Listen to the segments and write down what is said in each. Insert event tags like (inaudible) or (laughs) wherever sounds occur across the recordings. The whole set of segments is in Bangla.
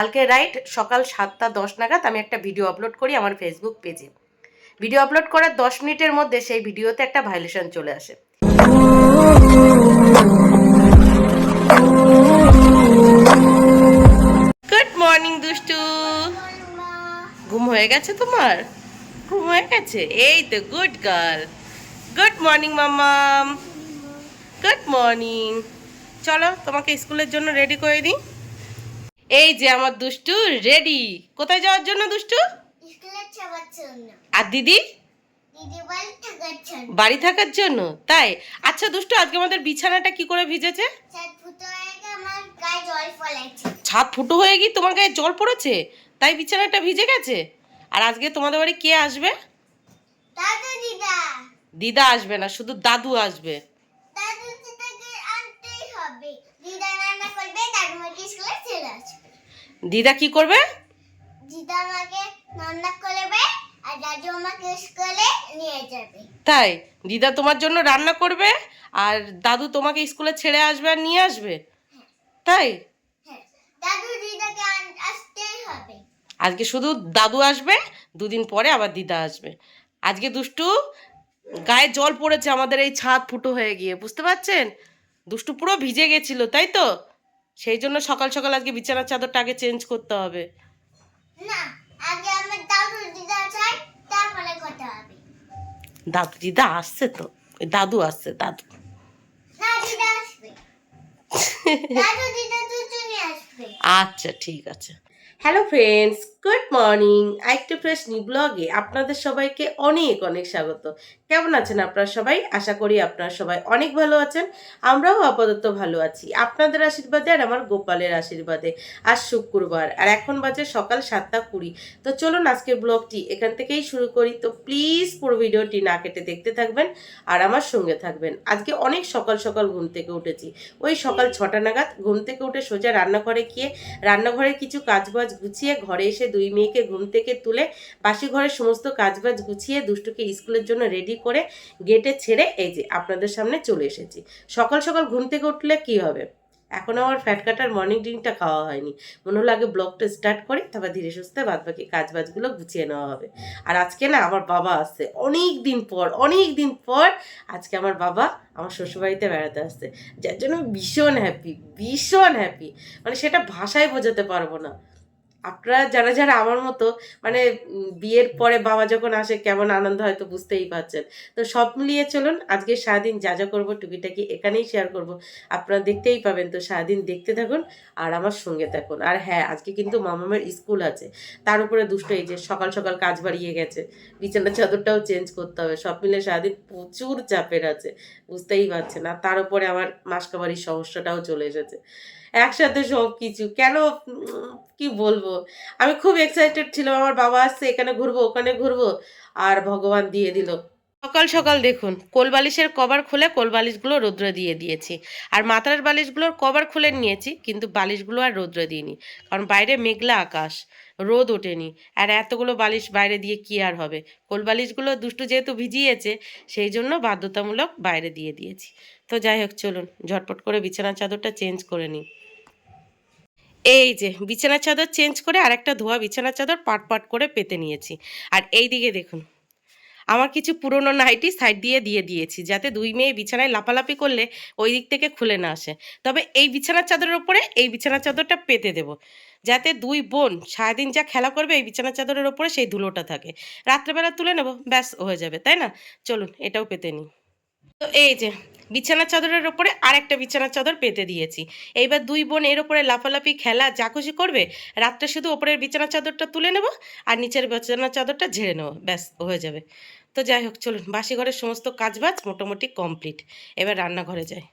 কালকে রাইট সকাল সাতটা দশ নাগাদ আমি একটা ভিডিও আপলোড করি আমার ফেসবুক পেজে ভিডিও আপলোড করার দশ মিনিটের মধ্যে সেই ভিডিওতে একটা ভাইলেশন চলে আসে। গুড মর্নিং দুষ্টু। ঘুম হয়ে গেছে তোমার? ঘুম হয়ে গেছে? এই তো গুড গার্ল গুড মর্নিং মাম্মাম। গুড মর্নিং চলো, তোমাকে স্কুলের জন্য রেডি করে দিই। এই যে আমার দুষ্টু রেডি কোথায় যাওয়ার জন্য দুষ্টু? আর দিদি? বাড়ি থাকার জন্য? তাই? আচ্ছা দুষ্টু আজকে আমাদের বিছানাটা কি করে ভিজেছে? ছাদ ফুটো হয়ে গিয়ে তোমার গায়ে জল পড়েছে? তাই বিছানাটা ভিজে গেছে? আর আজকে তোমাদের বাড়ি কে আসবে? দিদা আসবে না শুধু দাদু আসবে দাদু দিদাকে আনতেই হবে দিদা রান্না করবে দাদু মাকে স্কুলে চলে আসবে দিদা কি করবে? দিদা আমাকে রান্না করবে আর দাদু আমাকে স্কুলে নিয়ে যাবে। তাই? দিদা তোমার জন্য রান্না করবে আর দাদু তোমাকে স্কুলে ছেড়ে আসবে আর নিয়ে আসবে? তাই? হ্যাঁ দাদু দিদাকে আসতেই হবে। আজকে শুধু দাদু আসবে দুদিন পরে আবার দিদা আসবে। আজকে দুষ্টু গায়ে জল পড়েছে আমাদের এই ছাদ ফুটো হয়ে গিয়ে বুঝতে পারছেন? দুষ্টু পুরো ভিজে গেছিল তাই তো? সেই জন্য সকাল সকাল আজকে বিছানার চাদরটা আগে চেঞ্জ করতে হবে। না আগে আমার দাদু দিদা চাই তারপরে কথা হবে। দাদু দিদা আসছে তো? ওই দাদু আসছে দাদু। না দিদা আসবে। (laughs) দাদু দিদা দুজনে আসবে। আচ্ছা ঠিক আছে। হ্যালো ফ্রেন্ডস গুড মর্নিং আরেকটা ফ্রেশ নি ব্লগে আপনাদের সবাইকে অনেক অনেক স্বাগত। কেমন আছেন আপনারা সবাই? আশা করি আপনারা সবাই অনেক ভালো আছেন। আমরাও আপাতত ভালো আছি। আপনাদের আশীর্বাদে আর আমার গোপালের আশীর্বাদে। আজ শুক্রবার আর এখন বাজে সকাল সাতটা কুড়ি। তো চলুন আজকের ব্লগটি এখান থেকেই শুরু করি। তো প্লিজ পুরো ভিডিওটি না কেটে দেখতে থাকবেন আর আমার সঙ্গে থাকবেন। আজকে অনেক সকাল সকাল ঘুম থেকে উঠেছি। ওই সকাল ছটা নাগাদ ঘুম থেকে উঠে সোজা রান্নাঘরে গিয়ে রান্নাঘরের কিছু কাজবাজ গুছিয়ে ঘরে এসে দুই মেয়েকে ঘুম থেকে তুলে বাসি ঘরের সমস্ত কাজবাজ গুছিয়ে দুষ্টুকে স্কুলের জন্য রেডি করে গেটে ছেড়ে এই যে আপনাদের সামনে চলে এসেছি। সকাল সকাল ঘুম থেকে উঠলে কি হবে? এখন আমার ফ্যাট কাটার মর্নিং ড্রিঙ্কটা খাওয়া হয়নি। মনে হলো আগে ব্লগটা স্টার্ট করি, তারপর ধীরে সুস্থে বাদ বাকি কাজ বাজগুলো গুছিয়ে নেওয়া হবে। আর আজকে না আমার বাবা আসছে। অনেক দিন পর অনেক দিন পর আজকে আমার বাবা আমার শ্বশুরবাড়িতে বেড়াতে আসছে। যার জন্য ভীষণ হ্যাপি ভীষণ হ্যাপি মানে সেটা ভাষায় বোঝাতে পারব না। আপনারা যারা যারা আমার মতো মানে বিয়ের পরে বাবা যখন আসে, কেমন আনন্দ হয় তো বুঝতেই পারছেন। তো সব মিলিয়ে চলুন, আজকে সারাদিন যা যা করব টুকিটাকি এখানেই শেয়ার করব। আপনারা দেখতেই পাবেন তো সারাদিন দেখতে থাকুন আর আমার সঙ্গে থাকুন। আর হ্যাঁ আজকে কিন্তু মামামের স্কুল আছে। তার উপরে দুষ্ট, এই যে সকাল সকাল কাজ বাড়িয়ে গেছে। বিছানার চাদরটাও চেঞ্জ করতে হবে। সব মিলে সারাদিন প্রচুর চাপের আছে। বুঝতেই পারছেন। আর তার উপরে আমার মাসকাবারির সমস্যাটাও চলে এসেছে। একসাথে সব কিছু কেন কি বলব? আমি খুব এক্সাইটেড ছিলাম, আমার বাবা আসছে, এখানে ঘুরবো, ওখানে ঘুরবো, আর ভগবান দিয়ে দিল। সকাল সকাল দেখুন কোল বালিশের কভার খুলে কোল বালিশগুলো রৌদ্রে দিয়ে দিয়েছি। আর মাথার বালিশগুলোর কভার খুলে নিয়েছি, কিন্তু বালিশগুলো আর রৌদ্রে দিইনি, কারণ বাইরে মেঘলা আকাশ, রোদ ওঠেনি। আর এতগুলো বালিশ বাইরে দিয়ে কি আর হবে? কোল বালিশগুলো দুষ্টু যেহেতু ভিজিয়েছে, সেই জন্য বাধ্যতামূলক বাইরে দিয়ে দিয়েছি। তো যাই হোক, চলুন, ঝটপট করে বিছানার চাদরটা চেঞ্জ করে নিই। এই যে বিছানার চাদর চেঞ্জ করে আর একটা ধোয়া বিছানার চাদর পাট পাট করে পেতে নিয়েছি। আর এই দিকে দেখুন, আমার কিছু পুরনো নাইটি সাইড দিয়ে দিয়ে দিয়েছি যাতে দুই মেয়ে বিছানায় লাপালাপি করলে ওই দিক থেকে খুলে না আসে। তবে এই বিছানার চাদরের ওপরে এই বিছানার চাদরটা পেতে দেব, যাতে দুই বোন সারাদিন যা খেলা করবে এই বিছানার চাদরের ওপরে সেই ধুলোটা থাকে। রাত্রেবেলা তুলে নেব, ব্যাস হয়ে যাবে, তাই না? চলুন, এটাও পেতে নিই। তো এই যে, বিছানার চাদরের ওপরে আর একটা বিছানার চাদর পেতে দিয়েছি। এইবার দুই বোন এর ওপরে লাফালাফি খেলা যা খুশি করবে, রাত্রে শুধু ওপরের বিছানার চাদরটা তুলে নেব আর নিচের বিছানার চাদরটা ঝেড়ে নেব, ব্যাস হয়ে যাবে। তো যাই হোক, চলুন বাসি ঘরের সমস্ত কাজবাজ মোটামুটি কমপ্লিট। এবার রান্নাঘরে যাই।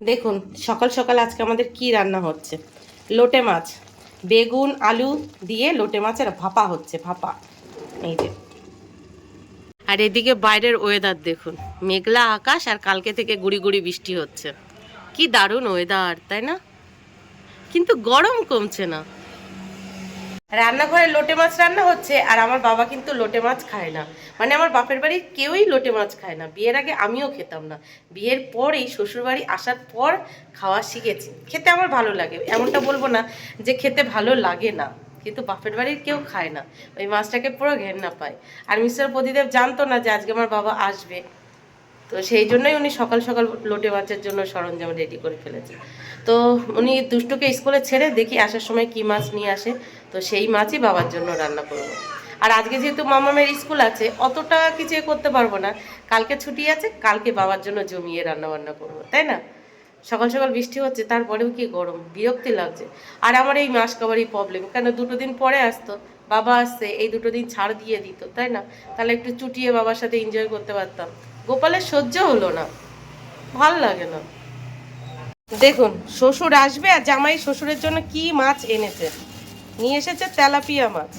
দেখুন, সকাল সকাল আজকে আমাদের কি রান্না হচ্ছে? লোটে মাছ, বেগুন, আলু দিয়ে লোটে মাছের ভাপা হচ্ছে, ভাপা। এই যে। আর এদিকে বাইরের ওয়েদার দেখুন। মেঘলা আকাশ আর কালকে থেকে গুড়ি গুড়ি বৃষ্টি হচ্ছে। কি দারুণ ওয়েদার তাই না? কিন্তু গরম কমছে না। রান্নাঘরে লোটে মাছ রান্না হচ্ছে আর আমার বাবা কিন্তু লোটে মাছ খায় না। মানে আমার বাপের বাড়ি কেউই লোটে মাছ খায় না। বিয়ের আগে আমিও খেতাম না। বিয়ের পরেই শ্বশুরবাড়ি আসার পর খাওয়া শিখেছি। খেতে আমার ভালো লাগে। এমনটা বলব না যে খেতে ভালো লাগে না। কিন্তু বাপের বাড়ির কেউ খায় না। ওই মাছটাকে পুরো ঘেন্না পায়। আর মিস্টার প্রদীদেব জানতো না যে আজকে আমার বাবা আসবে। তো সেই জন্যই উনি সকাল সকাল লোটে মাছের জন্য সরঞ্জাম রেডি করে ফেলেছে। তো উনি দুষ্টুকে স্কুলে ছেড়ে দেখি আসার সময় কি মাছ নিয়ে আসে। তো সেই মাছই বাবার জন্য রান্না করব। আর আজকে যেহেতু মামামের স্কুল আছে, অতটা কিছু করতে পারব না। কালকে ছুটি আছে, কালকে বাবার জন্য জমিয়ে রান্না বান্না করব, তাই না? সকাল সকাল বৃষ্টি হচ্ছে, তারপরেও কি গরম? বিরক্তি লাগছে। আর আমার এই মাস কাবারই প্রবলেম কেন দুটো দিন পরে আসতো, বাবা আসছে, এই দুটো দিন ছাড় দিয়ে দিত, তাই না? তাহলে একটু চুটিয়ে বাবার সাথে এনজয় করতে পারতাম। গোপালের সহ্য হলো না, ভালো লাগে না। দেখুন, শ্বশুর আসবে আর জামাই শ্বশুরের জন্য কি মাছ এনেছে? নিয়ে এসেছে তেলাপিয়া মাছ।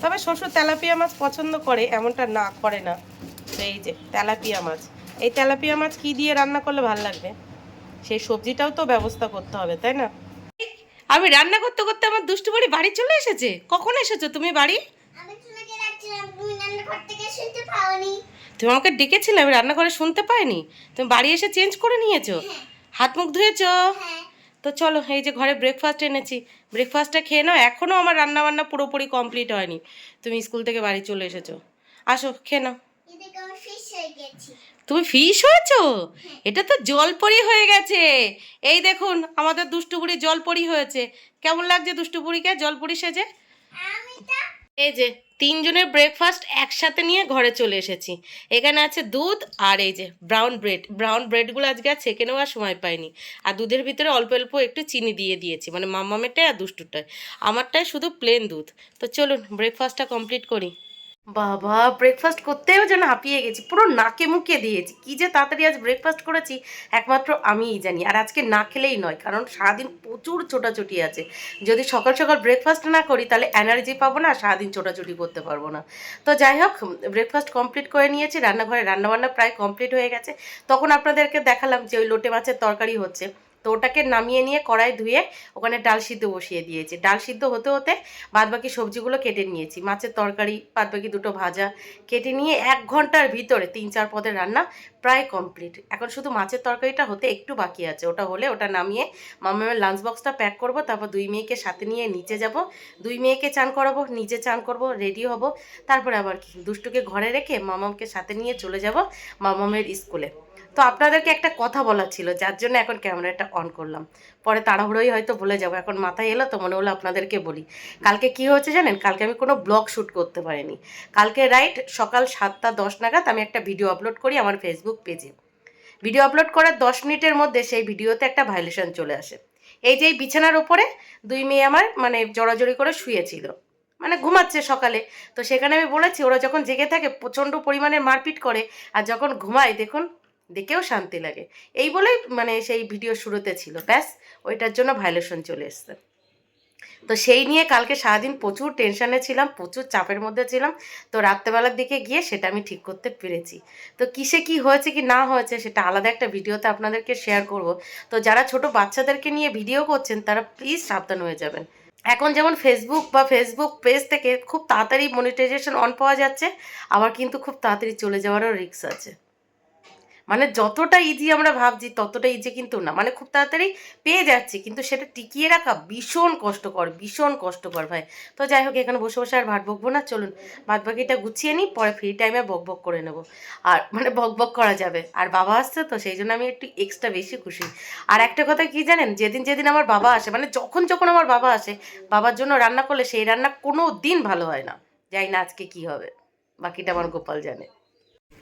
তবে শ্বশুর তেলাপিয়া মাছ পছন্দ করে, এমনটা না, করে না। এই যে, তেলাপিয়া মাছ। এই তেলাপিয়া মাছ কি দিয়ে রান্না করলে ভালো লাগবে? সেই সবজিটাও তো ব্যবস্থা করতে হবে তাই না? আমি রান্না করতে করতে আমার দুষ্টু বাড়ি বাড়ি চলে এসেছে? কখন এসেছ তুমি বাড়ি? তুমি আমাকে ডেকেছিলে আমি রান্নাঘরে শুনতে পাইনি। তুমি বাড়ি এসে চেঞ্জ করে নিয়েছো? হাত মুখ ধুয়েছো? হ্যাঁ। তো চলো এই যে ঘরে ব্রেকফাস্ট এনেছি। ব্রেকফাস্টটা খেয়ে নাও এখনও আমার রান্না বান্না পুরোপুরি কমপ্লিট হয়নি। তুমি স্কুল থেকে বাড়ি চলে এসেছ। আসো খেয়ে নাও। তুমি ফিশ হয়েছো? এটা তো জলপরি হয়ে গেছে। এই দেখুন, আমাদের দুষ্টুপুরি জলপরি হয়েছে। কেমন লাগছে দুষ্টুপুরিকে জলপরি সেজে? এই যে, তিনজনের ব্রেকফাস্ট একসাথে নিয়ে ঘরে চলে এসেছি। এখানে আছে দুধ আর এই যে ব্রাউন ব্রেড ব্রাউন ব্রেডগুলো আজকে আর ছেঁকে নেওয়ার সময় পাইনি। আর দুধের ভিতরে অল্প অল্প একটু চিনি দিয়ে দিয়েছি মানে মামামেরটাই আর দুষ্টুটায় আমারটাই শুধু প্লেন দুধ। তো চলুন ব্রেকফাস্টটা কমপ্লিট করি। বাবা ব্রেকফাস্ট করতেও যেন হাঁপিয়ে গেছি, পুরো নাকে মুখে দিয়েছি। কি যে তাড়াতাড়ি আজ ব্রেকফাস্ট করেছি, একমাত্র আমিই জানি। আর আজকে না খেলেই নয়, কারণ সারাদিন প্রচুর ছোটাছুটি আছে। যদি সকাল সকাল ব্রেকফাস্ট না করি, তাহলে এনার্জি পাবো না, সারাদিন ছোটাছুটি করতে পারব না। তো যাই হোক ব্রেকফাস্ট কমপ্লিট করে নিয়েছি, রান্নাঘরে রান্নাবান্না প্রায় কমপ্লিট হয়ে গেছে। তখন আপনাদেরকে দেখালাম যে ওই লোটে মাছের তরকারি হচ্ছে। তো ওটাকে নামিয়ে নিয়ে কড়াই ধুয়ে ওখানে ডাল সিদ্ধ বসিয়ে দিয়েছি। ডাল সিদ্ধ হতে হতে বাদবাকি সবজিগুলো কেটে নিয়েছি। মাছের তরকারি, বাদবাকি দুটো ভাজা কেটে নিয়ে এক ঘণ্টার ভিতরে তিন চার পদের রান্না প্রায় কমপ্লিট। এখন শুধু মাছের তরকারিটা হতে একটু বাকি আছে। ওটা হলে ওটা নামিয়ে মামামের লাঞ্চ বক্সটা প্যাক করব, তারপর দুই মেয়েকে সাথে নিয়ে নিচে যাব। দুই মেয়েকে চান করাবো, নিজে চান করব রেডি হব। তারপরে আবার কি দুষ্টুকে ঘরে রেখে মামামকে সাথে নিয়ে চলে যাব মামামের স্কুলে। তো আপনাদেরকে একটা কথা বলার ছিল, যার জন্য এখন ক্যামেরাটা অন করলাম। পরে তাড়াহুড়োই হয়তো বলে যাব, এখন মাথায় এলো তো মনে হলো আপনাদেরকে বলি। কালকে কি হয়েছে জানেন? কালকে আমি কোনো ব্লগ শ্যুট করতে পারিনি। কালকে রাইট সকাল সাতটা দশ নাগাদ আমি একটা ভিডিও আপলোড করি আমার ফেসবুক পেজে ভিডিও আপলোড করার দশ মিনিটের মধ্যে সেই ভিডিওতে একটা ভাইলেশন চলে আসে। এই যে এই বিছানার ওপরে দুই মেয়ে আমার মানে জড়াজড়ি করে শুয়েছিল। মানে ঘুমাচ্ছে সকালে। তো সেখানে আমি বলেছি, ওরা যখন জেগে থাকে, প্রচণ্ড পরিমাণে মারপিট করে, আর যখন ঘুমায়, দেখুন দেখেও শান্তি লাগে। এই বলেই মানে সেই ভিডিও শুরুতে ছিল। ব্যাস, ওইটার জন্য ভাইলেশন চলে এসছে। তো সেই নিয়ে কালকে সারাদিন প্রচুর টেনশনে ছিলাম, প্রচুর চাপের মধ্যে ছিলাম। তো রাত্রেবেলার দিকে গিয়ে সেটা আমি ঠিক করতে পেরেছি। তো কিসে কি হয়েছে, কি না হয়েছে, সেটা আলাদা একটা ভিডিওতে আপনাদেরকে শেয়ার করব। তো যারা ছোট বাচ্চাদেরকে নিয়ে ভিডিও করছেন, তারা প্লিজ সাবধান হয়ে যাবেন। এখন যেমন ফেসবুক বা ফেসবুক পেজ থেকে খুব তাড়াতাড়ি মনিটাইজেশন অন পাওয়া যাচ্ছে, আবার কিন্তু খুব তাড়াতাড়ি চলে যাওয়ারও রিস্ক আছে। মানে যতটা ইজি আমরা ভাবছি, ততটা ইজি কিন্তু না। মানে খুব তাড়াতাড়ি পেয়ে যাচ্ছি, কিন্তু সেটা টিকিয়ে রাখা ভীষণ কষ্টকর ভীষণ কষ্টকর ভাই। তো যাই হোক, এখানে বসে বসে আর ভাত বকবো না। চলুন বাদ বাকিটা গুছিয়ে নিই, পরে ফ্রি টাইমে বক বক করে নেব। আর মানে বক বক করা যাবে। আর বাবা আসছে তো, সেই জন্য আমি একটু এক্সট্রা বেশি খুশি। আর একটা কথা কি জানেন? যেদিন যেদিন আমার বাবা আসে মানে যখন যখন আমার বাবা আসে, বাবার জন্য রান্না করলে সেই রান্না কোনো দিন ভালো হয় না। যাই না আজকে কি হবে। বাকিটা আমার গোপাল জানে।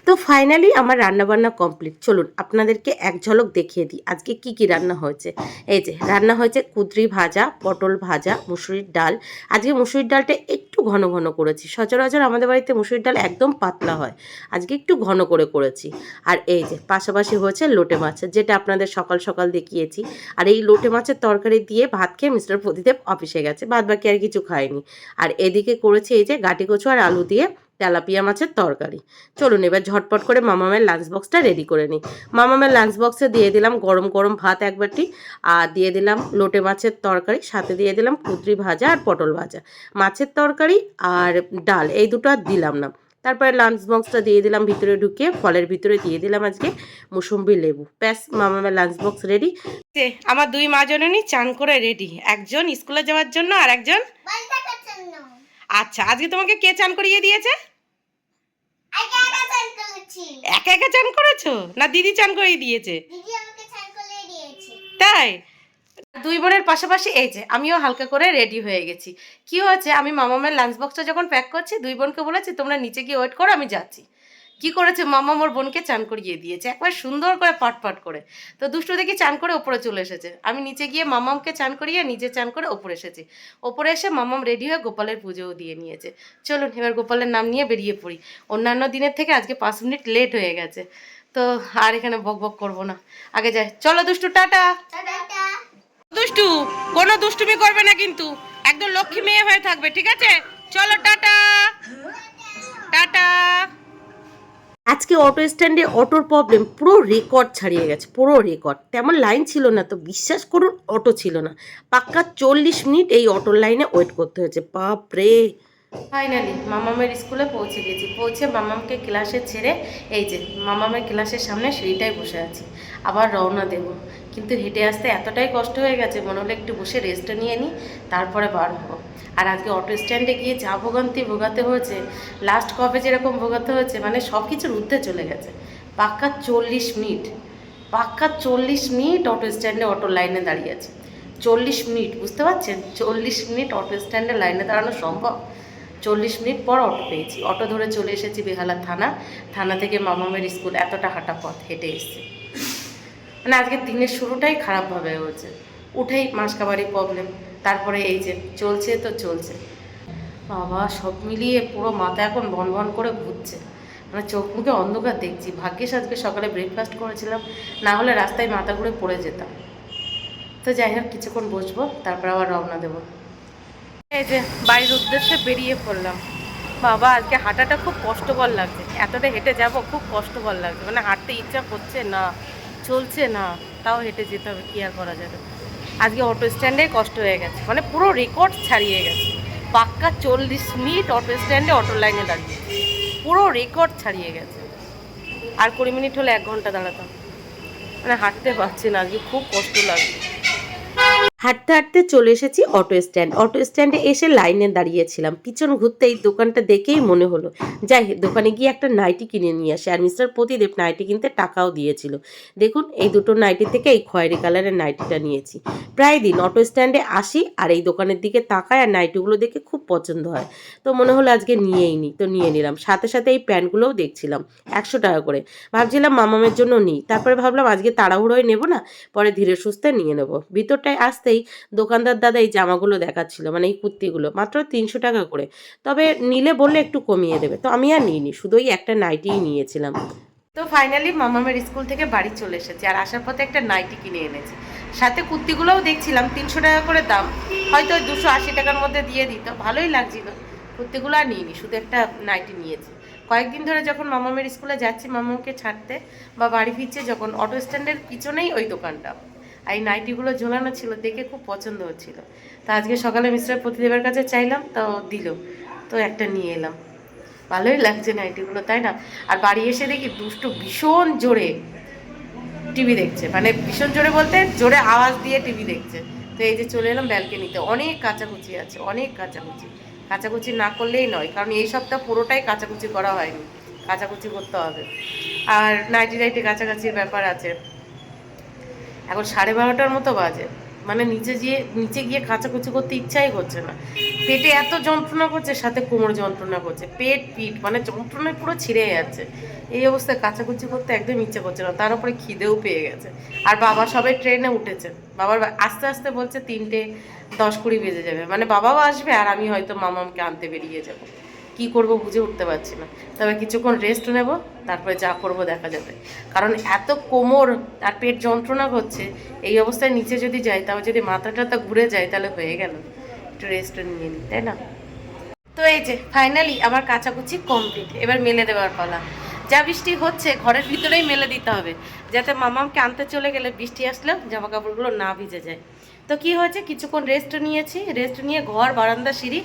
তো ফাইনালি আমার রান্নাবান্না কমপ্লিট চলুন আপনাদেরকে এক ঝলক দেখিয়ে দিই, আজকে কি কি রান্না হয়েছে। এই যে, রান্না হয়েছে কুদরি ভাজা, পটল ভাজা, মুসুরির ডাল। আজকে মুসুরির ডালটা একটু ঘন ঘন করেছি। সচরাচর আমাদের বাড়িতে মুসুরির ডাল একদম পাতলা হয়। আজকে একটু ঘন করে করেছি। আর এই যে, পাশাপাশি হয়েছে লোটে মাছ, যেটা আপনাদের সকাল সকাল দেখিয়েছি। আর এই লোটে মাছের তরকারি দিয়ে ভাত খেয়ে মিস্টার প্রদীদেব অফিসে গেছে। বাদ বাকি আর কিছু খায়নি আর এদিকে করেছি এই যে গাটি কচু আর আলু দিয়ে তেলাপিয়া মাছের তরকারি। চলুন এবার ঝটপট করে মামামের লাঞ্চ বক্সটা রেডি করে নিই। মামামের লাঞ্চ বক্সে দিয়ে দিলাম গরম গরম ভাত এক বাটি আর দিয়ে দিলাম লোটে মাছের তরকারি সাথে দিয়ে দিলাম কুদরি ভাজা আর পটল ভাজা। মাছের তরকারি আর ডাল এই দুটো আর দিলাম না। তারপরে লাঞ্চ বক্সটা দিয়ে দিলাম ভিতরে ঢুকিয়ে ফলের ভিতরে দিয়ে দিলাম আজকে মুসম্বি লেবু। ব্যাস মামামের লাঞ্চ বক্স রেডি আমার দুই মা জননী চান করে রেডি একজন স্কুলে যাওয়ার জন্য আর একজন আচ্ছা আজকে তোমাকে কে চান করিয়ে দিয়েছে? একা একা চান করেছ। না দিদি চান করিয়ে দিয়েছে? তাই? দুই বোনের পাশাপাশি এই যে আমিও হালকা করে রেডি হয়ে গেছি। কি হয়েছে? আমি মামামের লাঞ্চ বক্সটা যখন প্যাক করছি দুই বোনকে বলেছি তোমরা নিচে গিয়ে ওয়েট করো আমি যাচ্ছি। কি করেছে? মামা মোর বোনকে চান করিয়ে দিয়েছে। একবার সুন্দর করে পাট পাট করে। তো দুষ্টু দেখি চান করে ওপরে চলে এসেছে। আমি নিচে গিয়ে মামামকে চান করিয়ে নিজে চান করে ওপরে এসেছি। ওপরে এসে মামাম রেডি হয়ে গোপালের পুজোও দিয়ে নিয়েছে। চলুন এবার গোপালের নাম নিয়ে বেরিয়ে পড়ি। অন্যান্য দিনের থেকে আজকে পাঁচ মিনিট লেট হয়ে গেছে। তো আর এখানে বক বক করব না। আগে যাই। চলো দুষ্টু টাটা। টাটা। দুষ্টু কোনো দুষ্টুমি করবে না কিন্তু। একদম লক্ষ্মী মেয়ে হয়ে থাকবে ঠিক আছে? চলো টাটা। টাটা। আজকে অটো স্ট্যান্ডে অটোর প্রবলেম পুরো রেকর্ড ছাড়িয়ে গেছে, পুরো রেকর্ড তেমন লাইন ছিল না তো, বিশ্বাস করুন অটো ছিল না। পাক্কা চল্লিশ মিনিট এই অটোর লাইনে ওয়েট করতে হয়েছে। বাপ রে ফাইনালি মামামের স্কুলে পৌঁছে গেছি। পৌঁছে মামামকে ক্লাসে ছেড়ে, এই যে, মামামের ক্লাসের সামনে সেইটাই বসে আছি। আবার রওনা দেব। কিন্তু হেঁটে আসতে এতটাই কষ্ট হয়ে গেছে, মনে হলো একটু বসে রেস্ট নিয়ে নিই তারপরে বার হব। আর আজকে অটো স্ট্যান্ডে গিয়ে যা ভোগান্তি ভোগাতে হয়েছে লাস্ট কবে যেরকম ভোগাতে হয়েছে মানে সব কিছুর ঊর্ধ্বে চলে গেছে। পাক্কা চল্লিশ মিনিট, পাক্কা চল্লিশ মিনিট অটো স্ট্যান্ডে অটো লাইনে দাঁড়িয়ে আছে। চল্লিশ মিনিট, বুঝতে পারছেন? চল্লিশ মিনিট অটো স্ট্যান্ডে লাইনে দাঁড়ানো সম্ভব? চল্লিশ মিনিট পর অটো পেয়েছি। অটো ধরে চলে এসেছি বেহালা থানা। থানা থেকে মামামের স্কুল, এতটা হাঁটা পথ, হেঁটে এসেছি। মানে আজকের দিনের শুরুটাই খারাপভাবে হয়েছে। উঠেই মাসকাবারি প্রবলেম তারপরে এই যে চলছে তো চলছে। বাবা, সব মিলিয়ে পুরো মাথা এখন বন বন করে ঘুরছে। মানে চোখ মুখে অন্ধকার দেখছি। ভাগ্যিস আজকে সকালে ব্রেকফাস্ট করেছিলাম, না হলে রাস্তায় মাথা ঘুরে পড়ে যেতাম। তো যাই হোক, কিছুক্ষণ বসবো, তারপর আবার রওনা দেবো। এই যে বাড়ির উদ্দেশ্যে বেরিয়ে পড়লাম। বাবা, আজকে হাঁটাটা খুব কষ্টকর লাগছে। এতটা হেঁটে যাব, খুব কষ্টকর লাগছে। মানে হাঁটতে ইচ্ছা করছে না। চলছে না, তাও হেঁটে যেতে হবে, কী আর করা যাবে? আজকে অটো স্ট্যান্ডে কষ্ট হয়ে গেছে মানে পুরো রেকর্ড ছাড়িয়ে গেছে। পাক্কা চল্লিশ মিনিট অটো স্ট্যান্ডে অটো লাইনে দাঁড়িয়ে পুরো রেকর্ড ছাড়িয়ে গেছে। আর কুড়ি মিনিট হলে এক ঘণ্টা দাঁড়াতাম। মানে হাঁটতে পারছি না, আজকে খুব কষ্ট লাগছে। হাঁটতে হাঁটতে চলে এসেছি অটো স্ট্যান্ড অটো স্ট্যান্ডে এসে লাইনে দাঁড়িয়েছিলাম। পিছন ঘুরতে এই দোকানটা দেখেই মনে হলো, যাই দোকানে গিয়ে একটা নাইটি কিনে নিয়ে আসি। আর মিস্টার প্রতিদেব নাইটি কিনতে টাকাও দিয়েছিল। দেখুন, এই দুটো নাইটি থেকে এই খয়েরি কালারের নাইটিটা নিয়েছি। প্রায় দিন অটো স্ট্যান্ডে আসি আর এই দোকানের দিকে তাকায় আর নাইটিগুলো দেখে খুব পছন্দ হয়। তো মনে হলো আজকে নিয়েই নিই তো নিয়ে নিলাম। সাথে সাথে এই প্যান্টগুলোও দেখছিলাম, একশো টাকা করে। ভাবছিলাম মামামের জন্য নিই, তারপরে ভাবলাম আজকে তাড়াহুড়োয় নেব না, পরে ধীরে সুস্থে নিয়ে নেব। ভিতরটায় আসতেই দোকানদার দাদা এই জামাগুলো দেখাচ্ছিল মানে এই কুর্তিগুলো, মাত্র তিনশো টাকা করে। তবে নিলে বললে একটু কমিয়ে দেবে। তো আমি আর নিইনি, শুধু ওই একটা নাইটিই নিয়েছিলাম। তো ফাইনালি মামামের স্কুল থেকে বাড়ি চলে এসেছি আর আসার পথে একটা নাইটি কিনে এনেছি। সাথে কুর্তিগুলোও দেখছিলাম, তিনশো টাকা করে দাম। হয়তো দুশো আশি টাকার মধ্যে দিয়ে দিত, ভালোই লাগছিল। কুর্তিগুলো আর নিইনি, শুধু একটা নাইটি নিয়েছি। কয়েকদিন ধরে যখন মামামের স্কুলে যাচ্ছি মামাকে ছাড়তে বা বাড়ি ফিরছে, যখন অটো স্ট্যান্ডের পিছনেই ওই দোকানটা। আর এই নাইটিগুলো ঝোলানো ছিল, দেখে খুব পছন্দ হচ্ছিল। তো আজকে সকালে মিস্টার প্রতিদেবের কাছে চাইলাম, তো দিল। তো একটা নিয়ে এলাম। ভালোই লাগছে নাইটিগুলো, তাই না? আর বাড়ি এসে দেখি দুষ্টু ভীষণ জোরে টিভি দেখছে। মানে ভীষণ জোরে বলতে জোরে আওয়াজ দিয়ে টিভি দেখছে। তো এই যে চলে এলাম ব্যালকনিতে, অনেক কাঁচাকুচি আছে, অনেক কাঁচাকুচি। কাঁচাকুচি না করলেই নয়, কারণ এই সপ্তাহ পুরোটাই কাঁচাকুচি করা হয়নি। কাঁচাকুচি করতে হবে। আর নাইটি নাইটি কাছাকাছির ব্যাপার আছে। এখন সাড়ে বারোটার মতো বাজে। মানে নিচে গিয়ে নিচে গিয়ে কাচাকুচি করতে ইচ্ছাই করছে না। পেটে এত যন্ত্রণা করছে, সাথে কোমর যন্ত্রণা করছে। পেট পিঠ মানে যন্ত্রণায় পুরো ছিঁড়ে যাচ্ছে। এই অবস্থায় কাচাকুচি করতে একদম ইচ্ছে করছে না। তার উপরে খিদেও পেয়ে গেছে। আর বাবা সবাই ট্রেনে উঠেছে। বাবার আস্তে আস্তে বলছে, তিনটে দশ কুড়ি বেজে যাবে। মানে বাবাও আসবে আর আমি হয়তো মামামকে আনতে বেরিয়ে যাব। কি করব বুঝে উঠতে পারছি না। তবে কিছুক্ষণ রেস্ট নেব, তারপরে যা করব দেখা যাবে। কারণ এত কোমর আর পেট যন্ত্রণা করছে এই অবস্থায় নিচে যদি যাই, তাও যদি মাথাটা তো ঘুরে যায়, তাহলে হয়ে গেল। একটু রেস্ট নিয়ে নিই তাই না? তো এই যে ফাইনালি আমার কাচাকুচি কমপ্লিট এবার মেলে দেওয়ার পালা। যা বৃষ্টি হচ্ছে, ঘরের ভিতরেই মেলে দিতে হবে, যাতে মামামকে আনতে চলে গেলে বৃষ্টি আসলেও জামা কাপড়গুলো না ভিজে যায়। তো কি হয়েছে? কিছুক্ষণ রেস্ট নিয়েছি রেস্ট নিয়ে ঘর, বারান্দা, সিঁড়ি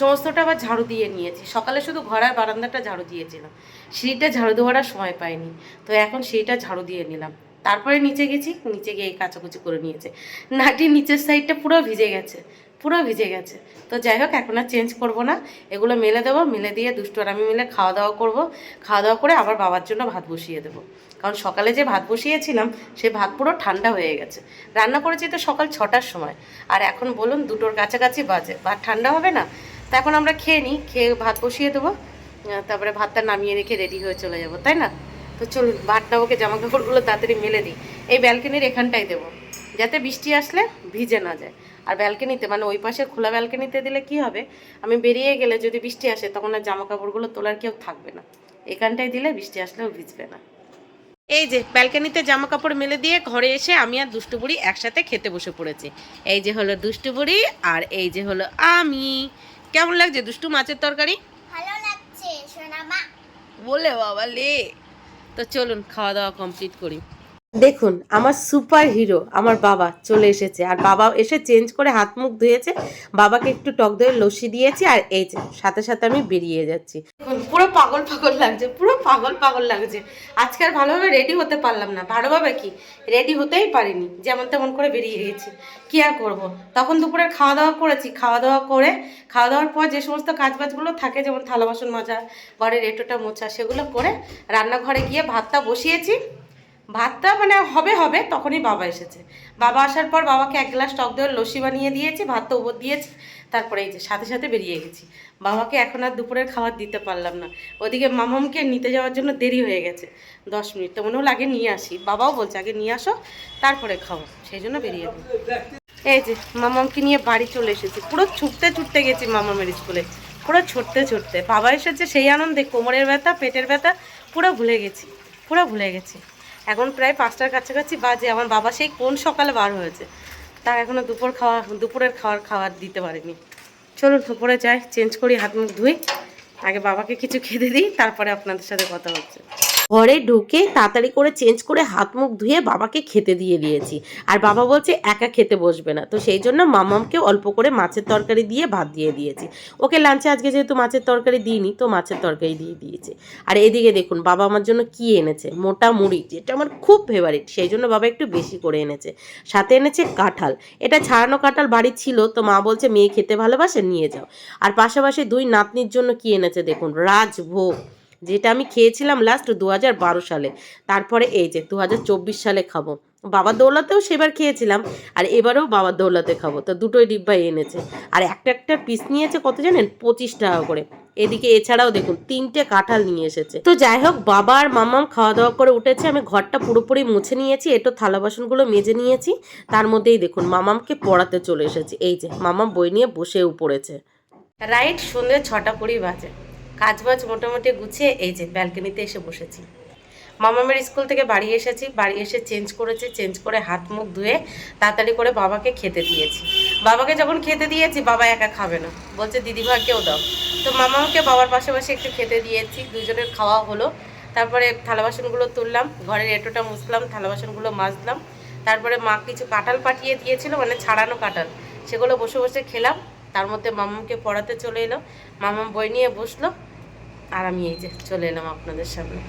সমস্তটা আবার ঝাড়ু দিয়ে নিয়েছি। সকালে শুধু ঘর আর বারান্দাটা ঝাড়ু দিয়েছিলাম। সিঁড়িটা ঝাড়ু দেওয়ার আর সময় পাইনি। তো এখন সিঁড়িটা ঝাড়ু দিয়ে নিলাম। তারপরে নিচে গেছি, নিচে গিয়ে কাচাকুচি করে নিয়েছে। নাটির নিচের সাইডটা পুরো ভিজে গেছে। পুরো ভিজে গেছে। তো যাই হোক, এখন আর চেঞ্জ করব না। এগুলো মেলে দেবো, মেলে দিয়ে দুষ্টু আর আমি মিলে খাওয়া দাওয়া করব। খাওয়া দাওয়া করে আবার বাবার জন্য ভাত বসিয়ে দেবো। কারণ সকালে যে ভাত বসিয়েছিলাম, সে ভাত পুরো ঠান্ডা হয়ে গেছে। রান্না করেছি তো সকাল ছটার সময়। আর এখন বলুন, দুটোর কাছাকাছি বাজে। ভাত ঠান্ডা হবে না? তো এখন আমরা খেয়ে নিই, খেয়ে ভাত বসিয়ে দেবো। তারপরে ভাতটা নামিয়ে রেখে রেডি হয়ে চলে যাব, তাই না? তো চলুন ভাত নামকে জামা কাপড়গুলো তাড়াতাড়ি মেলে দিই। এই ব্যালকনির এখানটাই দেবো, যাতে বৃষ্টি আসলে ভিজে না যায়। আর ব্যালকনিতে মানে ওই পাশে খোলা ব্যালকনিতে দিলে কি হবে? আমি বেরিয়ে গেলে যদি বৃষ্টি আসে তখন আর জামা কাপড়গুলো তোলার কেউ থাকবে না। এখানটায় দিলে বৃষ্টি আসলেও ভিজবে না। এই যে ব্যালকনিতে জামা কাপড় মেলে দিয়ে ঘরে এসে আমি আর দুষ্টু বুড়ি একসাথে খেতে বসে পড়েছি। এই যে হলো দুষ্টু বুড়ি আর এই যে হলো আমি। কেমন লাগছে দুষ্টু মাছের তরকারি? ভালো লাগছে সোনা মা বলে বাবা লে তো চলুন খাওয়া দাওয়া কমপ্লিট করি। দেখুন আমার সুপার হিরো আমার বাবা চলে এসেছে। আর বাবা এসে চেঞ্জ করে হাত মুখ ধুয়েছে বাবাকে একটু টক দইয়ের লস্যি দিয়েছি আর এই যে সাথে সাথে আমি বেরিয়ে যাচ্ছি। দেখুন, পুরো পাগল পাগল লাগছে পুরো পাগল পাগল লাগছে। আজকে আর ভালোভাবে রেডি হতে পারলাম না। ভালোভাবে কি? রেডি হতেই পারিনি যেমন তেমন করে বেরিয়ে গেছি। কি আর করব? তখন দুপুরে খাওয়া দাওয়া করেছি। খাওয়া দাওয়া করে খাওয়া দাওয়ার পর যে সমস্ত কাজবাজগুলো থাকে যেমন থালা বাসন মাজা ঘরের এঁটোটা মোছা সেগুলো করে রান্নাঘরে গিয়ে ভাতটা বসিয়েছি। ভাতটা মানে হবে হবে, তখনই বাবা এসেছে। বাবা আসার পর বাবাকে এক গ্লাস টক দইয়ের লস্যি বানিয়ে দিয়েছি ভাতটা উপর দিয়েছি, তারপরে এই যে সাথে সাথে বেরিয়ে গেছি। বাবাকে এখন আর দুপুরের খাবার দিতে পারলাম না। ওদিকে মামামকে নিতে যাওয়ার জন্য দেরি হয়ে গেছে, দশ মিনিট। তো মনে হলো আগে নিয়ে আসি। বাবাও বলছে, আগে নিয়ে আসো, তারপরে খাব। সেই জন্য বেরিয়ে দিই এই যে মামামকে নিয়ে বাড়ি চলে এসেছি। পুরো ছুটতে ছুটতে গেছি মামামের স্কুলে। পুরো ছুটতে ছুটতে। বাবা এসেছে, সেই আনন্দে কোমরের ব্যথা, পেটের ব্যথা, পুরো ভুলে গেছি, পুরো ভুলে গেছি। এখন প্রায় পাঁচটার কাছাকাছি বাজে। আমার বাবা সেই কোন সকালে বার হয়েছে, তার এখনও দুপুর খাওয়া দুপুরের খাওয়ার খাবার দিতে পারেনি। চলুন দুপুরে যাই চেঞ্জ করি, হাত মুখ ধুই। আগে বাবাকে কিছু খেতে দিই, তারপরে আপনাদের সাথে কথা হচ্ছে। ঘরে ঢুকে তাড়াতাড়ি করে চেঞ্জ করে হাত মুখ ধুয়ে বাবাকে খেতে দিয়ে দিয়েছি। আর বাবা বলছে, একা খেতে বসবে না। তো সেই জন্য মামামকে অল্প করে মাছের তরকারি দিয়ে ভাত দিয়ে দিয়েছি। ওকে লাঞ্চে আজকে যেহেতু মাছের তরকারি দিইনি, তো মাছের তরকারি দিয়ে দিয়েছি। আর এদিকে দেখুন, বাবা আমার জন্য কি এনেছে? মোটা মুড়ি, যেটা আমার খুব ফেভারিট সেই জন্য বাবা একটু বেশি করে এনেছে। সাথে এনেছে কাঁঠাল। এটা ছাড়ানো কাঁঠাল বাড়ি ছিল, তো মা বলছে, মেয়ে খেতে ভালোবাসে, নিয়ে যাও। আর পাশাপাশি দুই নাতনির জন্য কি এনেছে? দেখুন, রাজভোগ, যেটা আমি খেয়েছিলাম লাস্ট দু বারো সালে। তারপরে এই যে দু হাজার চব্বিশ সালে খাব। বাবার দৌলাতেও সেবার খেয়েছিলাম, আর এবারেও বাবার দৌলাতে খাব। তো দুটোই ডিব্বাই এনেছে। আর একটা একটা পিস নিয়েছে কত জানেন? পঁচিশ টাকা করে। এদিকে এছাড়াও দেখুন, তিনটে কাঁঠাল নিয়ে এসেছে। তো যাই হোক, বাবা আর মামাম খাওয়া দাওয়া করে উঠেছে। আমি ঘরটা পুরোপুরি মুছে নিয়েছি, এটো থালা বাসনগুলো মেজে নিয়েছি। তার মধ্যেই দেখুন, মামামকে পড়াতে চলে এসেছি। এই যে, মামাম বই নিয়ে বসেও পড়েছে। রাইট সন্ধ্যে ছটা কুড়ি বাজে। কাজ বাজ মোটামুটি গুছিয়ে এই যে ব্যালকনিতে এসে বসেছি। মামামের স্কুল থেকে বাড়ি এসেছি, বাড়ি এসে চেঞ্জ করেছি, চেঞ্জ করে হাত মুখ ধুয়ে তাড়াতাড়ি করে বাবাকে খেতে দিয়েছি। বাবাকে যখন খেতে দিয়েছি, বাবা একা খাবে না। বলছে দিদিভাইকেও দাও। তো মামাকে বাবার পাশাপাশি একটু খেতে দিয়েছি, দুজনের খাওয়া হলো। তারপরে থালা বাসনগুলো তুললাম, ঘরের এঁটোটা মুছলাম, থালা বাসনগুলো মাজলাম। তারপরে মা কিছু কাঁঠাল পাঠিয়ে দিয়েছিল মানে ছাড়ানো কাঁঠাল। সেগুলো বসে বসে খেলাম। তার মধ্যে মামামকে পড়াতে চলে এলো। মামাম বই নিয়ে বসল। আর আমি এই যে চলে এলাম আপনাদের সামনে।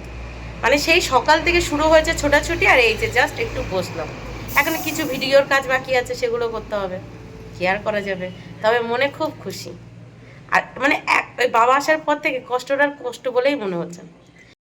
মানে সেই সকাল থেকে শুরু হয়েছে ছোটাছুটি আর এই যে জাস্ট একটু বসলাম। এখন কিছু ভিডিওর কাজ বাকি আছে, সেগুলো করতে হবে। কি আর করা যাবে? তবে মনে খুব খুশি। আর মানে এক ওই বাবা আসার পর থেকে কষ্টটার কষ্ট বলেই মনে হচ্ছে।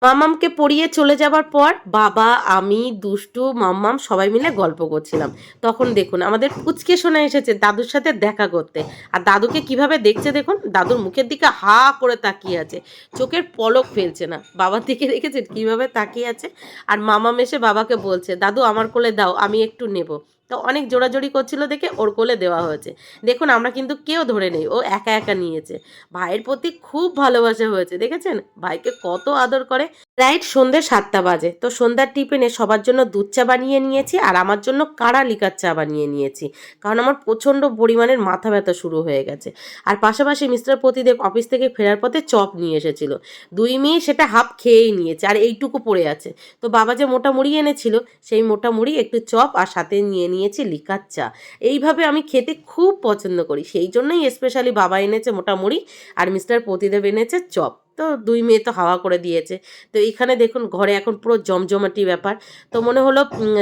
মামামকে পড়িয়ে চলে যাবার পর বাবা, আমি, দুষ্টু মাম্মাম সবাই মিলে গল্প করছিলাম। তখন দেখুন, আমাদের পুচকে শোনা এসেছে দাদুর সাথে দেখা করতে। আর দাদুকে কীভাবে দেখছে দেখুন, দাদুর মুখের দিকে হা করে তাকিয়ে আছে। চোখের পলক ফেলছে না। বাবার দিকে দেখেছেন কীভাবে তাকিয়ে আছে? আর মামাম এসে বাবাকে বলছে, দাদু, আমার কোলে দাও, আমি একটু নেব। তো অনেক জোড়াজোড়ি করছিল দেখে ওর কোলে দেওয়া হয়েছে। দেখুন, আমরা কিন্তু কেউ ধরে নেই, ও একা একা নিয়েছে। ভাইয়ের প্রতি খুব ভালোবাসা হয়েছে, দেখেছেন? ভাইকে কত আদর করে। রাইট সন্ধ্যে সাতটা বাজে, তো সন্ধ্যার টিফিনে সবার জন্য দুধ চা বানিয়ে নিয়েছি আর আমার জন্য কাড়া লিকার চা বানিয়ে নিয়েছি। কারণ আমার প্রচণ্ড পরিমাণের মাথা ব্যথা শুরু হয়ে গেছে। আর পাশাপাশি মিস্টার প্রতিদেব অফিস থেকে ফেরার পথে চপ নিয়ে এসেছিল। দুই মেয়ে সেটা হাফ খেয়েই নিয়েছে আর এইটুকু পড়ে আছে। তো বাবা যে মোটা মুড়ি এনেছিল, সেই মোটা মুড়ি একটু চপ আর সাথে নিয়ে নিয়েছি লিকার চা। এইভাবে আমি খেতে খুব পছন্দ করি। সেই জন্যই স্পেশালি বাবা এনেছে মোটা মুড়ি আর মিস্টার প্রতিদেব এনেছে চপ। তো দুই মেয়ে তো হাওয়া করে দিয়েছে। তো এইখানে দেখুন, ঘরে এখন পুরো জমজমাটি ব্যাপার। তো মনে হলো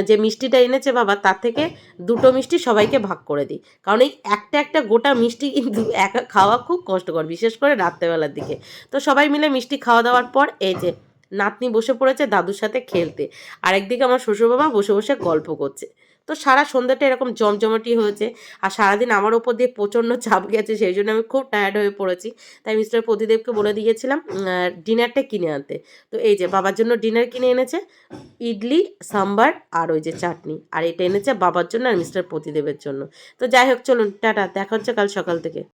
যে মিষ্টিটা এনেছে বাবা, তার থেকে দুটো মিষ্টি সবাইকে ভাগ করে দিই। কারণ এই একটা একটা গোটা মিষ্টি কিন্তু একা খাওয়া খুব কষ্টকর, বিশেষ করে রাত্রেবেলার দিকে। তো সবাই মিলে মিষ্টি খাওয়া দাওয়ার পর এই যে নাতনি বসে পড়েছে দাদুর সাথে খেলতে। আর একদিকে আমার শ্বশুর বাবা বসে বসে গল্প করছে। তো সারা সন্ধ্যাটা এরকম জমজমাটি হয়েছে আর সারাদিন আমার ওপর দিয়ে প্রচণ্ড চাপ গেছে, সেই জন্য আমি খুব টায়ার্ড হয়ে পড়েছি। তাই মিস্টার প্রতিদেবকে বলে দিয়েছিলাম ডিনারটা কিনে আনতে। তো এই যে বাবার জন্য ডিনার কিনে এনেছে, ইডলি, সাম্বার আর ওই যে চাটনি। আর এটা এনেছে বাবার জন্য আর মিস্টার প্রতিদেবের জন্য। তো যাই হোক, চলুন, টাটা, দেখা হচ্ছে কাল সকাল থেকে।